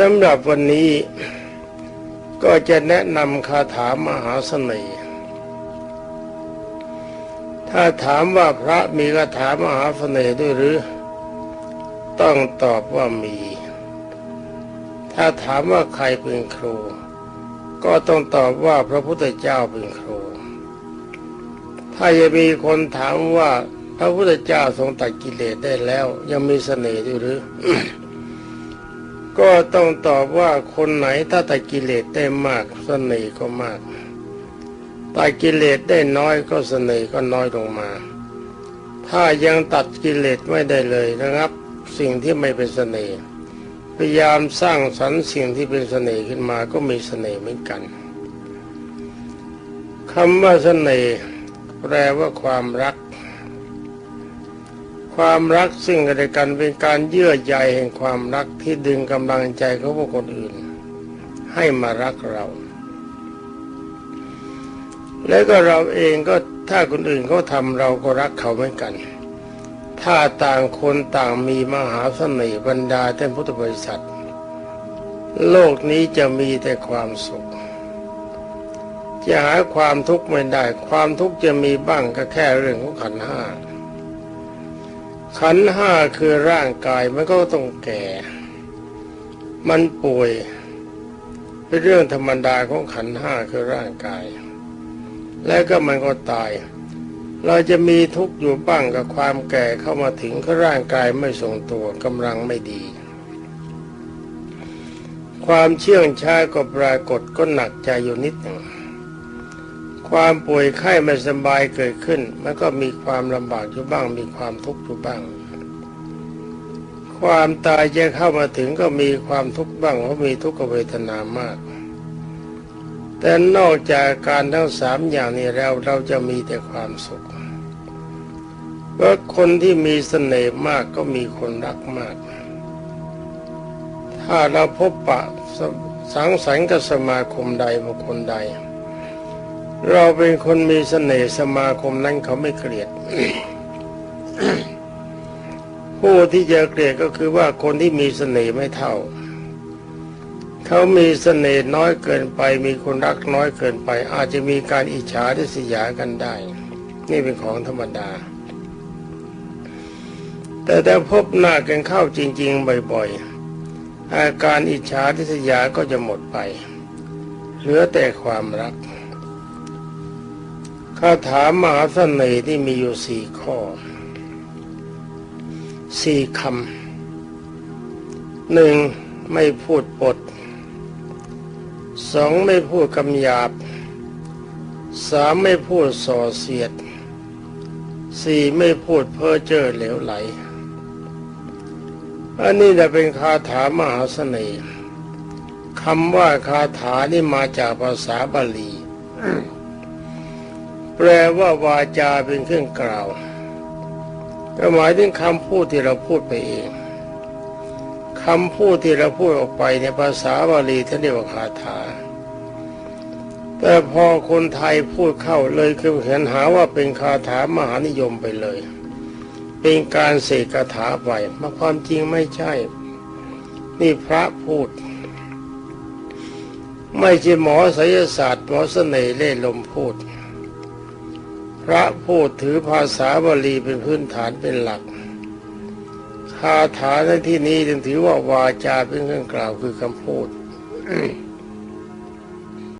สำหรับวันนี้ก็จะแนะนำคาถามหาเสน่ห์ ถ้าถามว่าพระมีคาถามหาเสน่ห์ด้วยหรือ ต้องตอบว่ามี ถ้าถามว่าใครเป็นครู ก็ต้องตอบว่าพระพุทธเจ้าเป็นครู ถ้าจะมีคนถามว่าพระพุทธเจ้าทรงตัดกิเลสได้แล้ว ยังมีเสน่ห์ด้วยหรือ ก็ต้องตอบว่าคนไหนถ้าตัดกิเลสได้มากเสน่ห์ก็มากตัดกิเลสได้น้อยก็เสน่ห์ก็น้อยลงมา ถ้ายังตัดกิเลสไม่ได้เลยนะครับ สิ่งที่ไม่เป็นเสน่ห์พยายามสร้างสรรค์สิ่งที่เป็นเสน่ห์ขึ้นมาก็มีเสน่ห์เหมือนกันคำว่าเสน่ห์แปลว่าความรัก ความรักซึ่งกันและกันเป็นการเยื่อใยแห่งความรักที่ดึงกำลังใจของบุคคลอื่น ให้มารักเรา แล้วก็เราเองก็ถ้าคนอื่นเขาทำเราก็รักเขาเหมือนกัน ถ้าต่างคนต่างมีมหาเสน่ห์บรรดาท่านพุทธบริษัท โลกนี้จะมีแต่ความสุข จะหาความทุกข์ไม่ได้ ความทุกข์จะมีบ้างก็แค่เรื่องของขันห้า ขันห้าคือร่างกายมันก็ต้องแก่ มันป่วย เป็นเรื่องธรรมดาของขันห้าคือร่างกาย แล้วก็มันก็ตาย เราจะมีทุกข์อยู่บ้างกับความแก่เข้ามาถึงก็ร่างกายไม่ทรงตัวกำลังไม่ดี ความเชื่องช้าก็ปรากฏก็หนักใจอยู่นิดหนึ่ง ความป่วยไข้ไม่สบายเกิดขึ้น มันก็มีความลำบากอยู่บ้าง มีความทุกข์อยู่บ้าง ความตายจะเข้ามาถึงก็มีความทุกข์บ้างเพราะมีทุกขเวทนามาก แต่นอกจากการทั้งสามอย่างนี้แล้วเราจะมีแต่ความสุขเพราะคนที่มีเสน่ห์มากก็มีคนรักมาก ถ้าเราพบปะสังสรรค์กับสมาคมใดบุคคลใด เราเป็นคนมีเสน่ห์สมาคมนั้นเขาไม่เกลียด ผู้ที่จะเกลียดก็คือว่าคนที่มีเสน่ห์ไม่เท่า เขามีเสน่ห์น้อยเกินไป มีคนรักน้อยเกินไป อาจจะมีการอิจฉาทิษยากันได้ นี่เป็นของธรรมดา แต่ถ้าพบหน้ากันเข้าจริง ๆ บ่อยๆอาการอิจฉาทิษยาก็จะหมดไป เหลือแต่ความรัก คาถามหาเสน่ห์ที่มีอยู่สี่ข้อสี่คำหนึ่งไม่พูดปดสองไม่พูดคำหยาบสามไม่พูดส่อเสียดสี่ไม่พูดเพ้อเจ้อเหลวไหล อันนี้จะเป็นคาถามหาเสน่ห์คำว่าคาถานี่มาจากภาษาบาลี แปลว่าวาจาเป็นเครื่องกล่าวก็หมายถึงคำพูดที่เราพูดไปเองคำพูดที่เราพูดออกไปในภาษาบาลีท่านเรียกว่าคาถา แต่พอคนไทยพูดเข้าเลยคือเห็นหาว่าเป็นคาถามหานิยมไปเลย เป็นการเสกคาถาไปมาความจริงไม่ใช่ นี่พระพูด ไม่ใช่หมอไสยศาสตร์หมอเสน่ห์เล่ลมพูด พระพูดถือภาษาบาลีเป็นพื้นฐานเป็นหลัก คาถาในที่นี้จึงถือว่าวาจาเป็นเครื่องกล่าวคือคำพูด